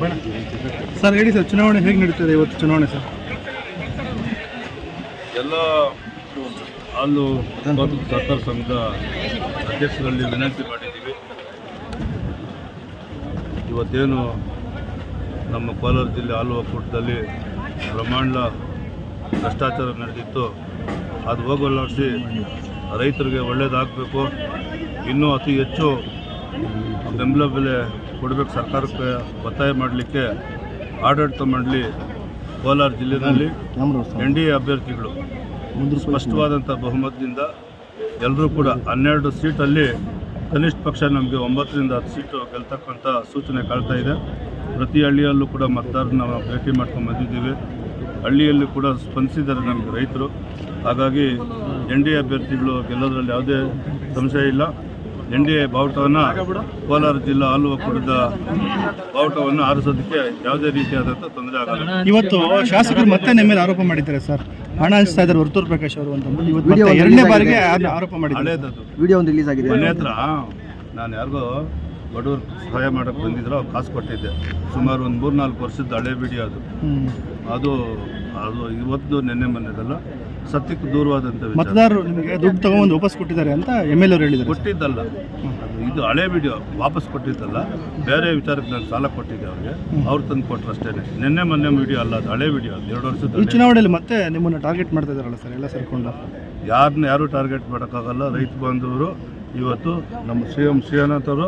Sir, ಹೇಳಿ sir, ಚುನಾವಣೆ ಹೇಗೆ ನಡೀತದೆ ಇವತ್ತು ಚುನಾವಣೆ ಸರ್? ಎಲ್ಲ ಅಲ್ಲೂ ಸರ್ಕಾರ ಸಂಘದ ಅಧ್ಯಕ್ಷರಲ್ಲಿ ವಿನಂತಿ ಮಾಡಿದ್ದೀವಿ. ಇವತ್ತೇನು ನಮ್ಮ ಕೋಲಾರ ಜಿಲ್ಲೆ ಆಲುವ ಒಕ್ಕೂಟದಲ್ಲಿ ಬ್ರಹ್ಮಾಂಡ ಭ್ರಷ್ಟಾಚಾರ ನಡೆದಿತ್ತು. ಅದು ಹೋಗಲಾಡಿಸಿ ರೈತರಿಗೆ ಒಳ್ಳೇದಾಗಬೇಕು. ಇನ್ನೂ ಅತಿ ಹೆಚ್ಚು ಬೆಂಬಲ ಬೆಲೆ ಕೊಡಬೇಕು ಸರ್ಕಾರಕ್ಕೆ ಒತ್ತಾಯ ಮಾಡಲಿಕ್ಕೆ ಆಡಳಿತ ಮಂಡಳಿ ಕೋಲಾರ ಜಿಲ್ಲೆಯಲ್ಲಿ ಎನ್ ಡಿ ಎ ಅಭ್ಯರ್ಥಿಗಳು. ಸ್ಪಷ್ಟವಾದಂಥ ಬಹುಮತದಿಂದ ಎಲ್ಲರೂ ಕೂಡ ಹನ್ನೆರಡು ಸೀಟಲ್ಲಿ ಕನಿಷ್ಠ ಪಕ್ಷ ನಮಗೆ ಒಂಬತ್ತರಿಂದ ಹತ್ತು ಸೀಟು ಗೆಲ್ತಕ್ಕಂಥ ಸೂಚನೆ ಕಾಣ್ತಾ ಇದೆ. ಪ್ರತಿ ಹಳ್ಳಿಯಲ್ಲೂ ಕೂಡ ಮತದಾರನ ನಾವು ಭೇಟಿ ಮಾಡ್ಕೊಂಡು ಬಂದಿದ್ದೀವಿ. ಹಳ್ಳಿಯಲ್ಲಿ ಕೂಡ ಸ್ಪಂದಿಸಿದ್ದಾರೆ ನಮಗೆ ರೈತರು. ಹಾಗಾಗಿ ಎನ್ ಡಿ ಎ ಅಭ್ಯರ್ಥಿಗಳು ಗೆಲ್ಲೋದ್ರಲ್ಲಿ ಯಾವುದೇ ಸಂಶಯ ಇಲ್ಲ. ಡಿ ಎ ಬಾವುಟವನ್ನು ಕೋಲಾರ ಜಿಲ್ಲಾ ಹಾಲು ಒಕ್ಕೂಟದ ಬಾವುಟವನ್ನು ಆರಿಸೋದಕ್ಕೆ ಯಾವುದೇ ರೀತಿಯಾದಂಥ ತೊಂದರೆ ಆಗಲ್ಲ. ಇವತ್ತು ಶಾಸಕರು ಮತ್ತೆ ನಿಮ್ಮ ಮೇಲೆ ಆರೋಪ ಮಾಡಿದ್ದಾರೆ ಸರ್. ಹಣ ಹಂಚ್ತಾ ಇದ್ದಾರೆ ವರ್ತೂರ್ ಪ್ರಕಾಶ್ ಅವರು ಅಂತ. ಇವತ್ತು ಮತ್ತೆ ಎರಡನೇ ಬಾರಿಗೆ ಆರೋಪ ಮಾಡಿದ್ದಾರೆ. ಹಳೇದದು. ವಿಡಿಯೋ ಒಂದು ರಿಲೀಸ್ ಆಗಿದೆ. ಮನೆ ಹತ್ರ ನಾನು ಯಾರಿಗೋ ಬಡವರು ಸಹಾಯ ಮಾಡೋಕ್ಕೆ ಬಂದಿದ್ರು ಅವ್ರು ಕಾಸು ಕೊಟ್ಟಿದ್ದೆ. ಸುಮಾರು ಒಂದು ಮೂರು ನಾಲ್ಕು ವರ್ಷದ ಹಳೆ ವಿಡಿಯೋ ಅದು. ಅದು ಅದು ಇವತ್ತು ನಿನ್ನೆ ಮೊನ್ನೆದಲ್ಲ. ಸತ್ಯಕ್ಕೆ ದೂರವಾದಂಥ ಮತದಾರರು ನಿಮಗೆ ದುಡ್ಡು ತಗೊಂಡು ವಾಪಸ್ ಕೊಟ್ಟಿದ್ದಾರೆ ಅಂತ ಎಂ ಎಲ್ ಅವರು ಹೇಳಿದ್ದಾರೆ. ಕೊಟ್ಟಿದ್ದಲ್ಲ. ಇದು ಹಳೆ ವಿಡಿಯೋ ವಾಪಸ್ ಕೊಟ್ಟಿದ್ದಲ್ಲ. ಬೇರೆ ವಿಚಾರಕ್ಕೆ ನಾನು ಸಾಲ ಕೊಟ್ಟಿದ್ದೆ ಅವ್ರಿಗೆ. ಅವ್ರು ತಂದು ಕೊಟ್ಟರು ಅಷ್ಟೇ. ನಿನ್ನೆ ಮೊನ್ನೆ ವಿಡಿಯೋ ಅಲ್ಲ ಅದು ಹಳೆ ವಿಡಿಯೋ ಅದು ಎರಡು ವರ್ಷದ ಈ ಚುನಾವಣೆಯಲ್ಲಿ ಮತ್ತೆ ನಿಮ್ಮನ್ನು ಟಾರ್ಗೆಟ್ ಮಾಡ್ತಾ ಇದ್ದಾರಲ್ಲ ಸರ್ ಎಲ್ಲ ಸೇರಿಕೊಂಡು? ಯಾರನ್ನ ಯಾರು ಟಾರ್ಗೆಟ್ ಮಾಡೋಕ್ಕಾಗಲ್ಲ. ರೈತ ಬಾಂಧವರು ಇವತ್ತು ನಮ್ಮ ಸಿ ಎಂ ಅವರು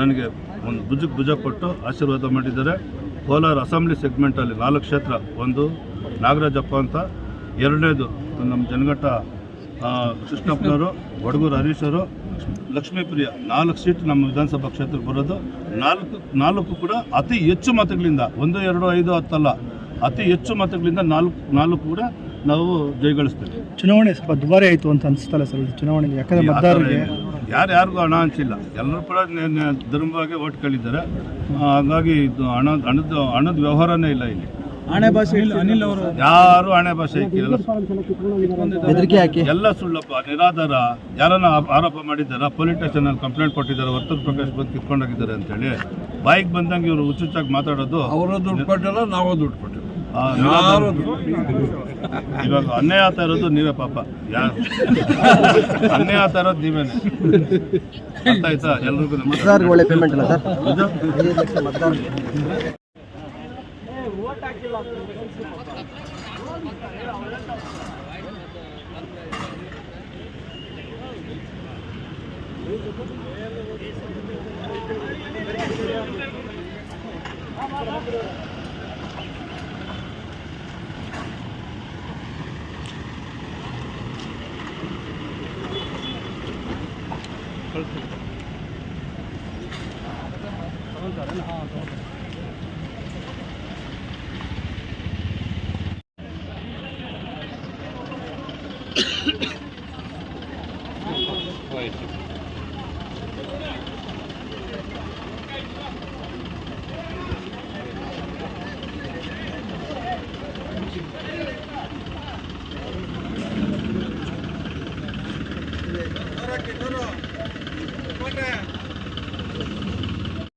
ನನಗೆ ಒಂದು ಭುಜಕ್ಕೆ ಭುಜ ಕೊಟ್ಟು ಆಶೀರ್ವಾದ ಮಾಡಿದ್ದಾರೆ. ಕೋಲಾರ ಅಸೆಂಬ್ಲಿ ಸೆಗ್ಮೆಂಟಲ್ಲಿ ನಾಲ್ಕು ಕ್ಷೇತ್ರ ಒಂದು ನಾಗರಾಜಪ್ಪ ಅಂತ ಎರಡನೇದು ನಮ್ಮ ಜನಘಟ್ಟ ಕೃಷ್ಣಪ್ಪನವರು ಹರೀಶ್ ಹರೀಶರು ಲಕ್ಷ್ಮೀಪ್ರಿಯ ನಾಲ್ಕು ಸೀಟ್ ನಮ್ಮ ವಿಧಾನಸಭಾ ಕ್ಷೇತ್ರಕ್ಕೆ ಬರೋದು. ನಾಲ್ಕು ನಾಲ್ಕು ಕೂಡ ಅತಿ ಹೆಚ್ಚು ಮತಗಳಿಂದ ಒಂದು ಎರಡು ಐದು ಹತ್ತಲ್ಲ ಅತಿ ಹೆಚ್ಚು ಮತಗಳಿಂದ ನಾಲ್ಕು ನಾಲ್ಕು ಕೂಡ ನಾವು ಜಯಗಳಿಸ್ತೇವೆ. ಚುನಾವಣೆ ಸ್ವಲ್ಪ ದುಬಾರಿ ಆಯಿತು ಅಂತ ಅನಿಸ್ತಲ್ಲ ಸರ್ ಚುನಾವಣೆಗೆ? ಯಾಕಂದ್ರೆ ಮತದಾರರಿಗೆ ಯಾರು ಯಾರಿಗೂ ಹಣ ಹಂಚಿಲ್ಲ. ಎಲ್ಲರೂ ಕೂಡ ಧರ್ಮವಾಗಿ ಓಟ್ ಕೇಳಿದ್ದಾರೆ ಹಾಗಾಗಿ ಇದು ಹಣ ಹಣದ ಹಣದ ವ್ಯವಹಾರನೇ ಇಲ್ಲ ಇಲ್ಲಿ. ಹಣೆ ಭಾಷೆ ಅನಿಲ್ ಅವರು ಯಾರು ಹಣೆ ಭಾಷೆ ಹಾಕಿ ಎಲ್ಲ ಸುಳ್ಳಪ್ಪ ನಿರಾಧಾರ ಯಾರನ್ನ ಆರೋಪ ಮಾಡಿದ್ದಾರ? ಪೊಲೀಸ್ ಸ್ಟೇಷನ್ ಅಲ್ಲಿ ಕಂಪ್ಲೇಂಟ್ ಕೊಟ್ಟಿದ್ದಾರೆ ವರ್ತೂರ್ ಪ್ರಕಾಶ್ ಬಂದು ಕಿತ್ಕೊಂಡೋಗಿದ್ದಾರೆ ಅಂತೇಳಿ. ಬೈಕ್ ಬಂದಂಗೆ ಇವರು ಹುಚ್ಚುಚ್ಚಾಗಿ ಮಾತಾಡೋದು. ಅವರು ದುಡ್ಡು ಕೊಟ್ಟಿಲ್ಲ ನಾವು ದುಡ್ಡು ಕೊಟ್ಟಿಲ್ಲ. ಇವಾಗ ಅನ್ಯಾಯ ಆತಾ ಇರೋದು ನೀವೇ ಪಾಪ. ಯಾರು ಅನ್ಯಾಯ ಆಗ್ತಾ ಇರೋದು ನೀವೇನೆ. ಅರ್ಥ ಆಯ್ತಾ? ಎಲ್ರಿಗೂ ಒಳ್ಳೆ ಪೇಮೆಂಟ್ ಅಲ್ಲ ಸರ್? 그렇습니다. 저건 잘하나? ಕೋಟೆ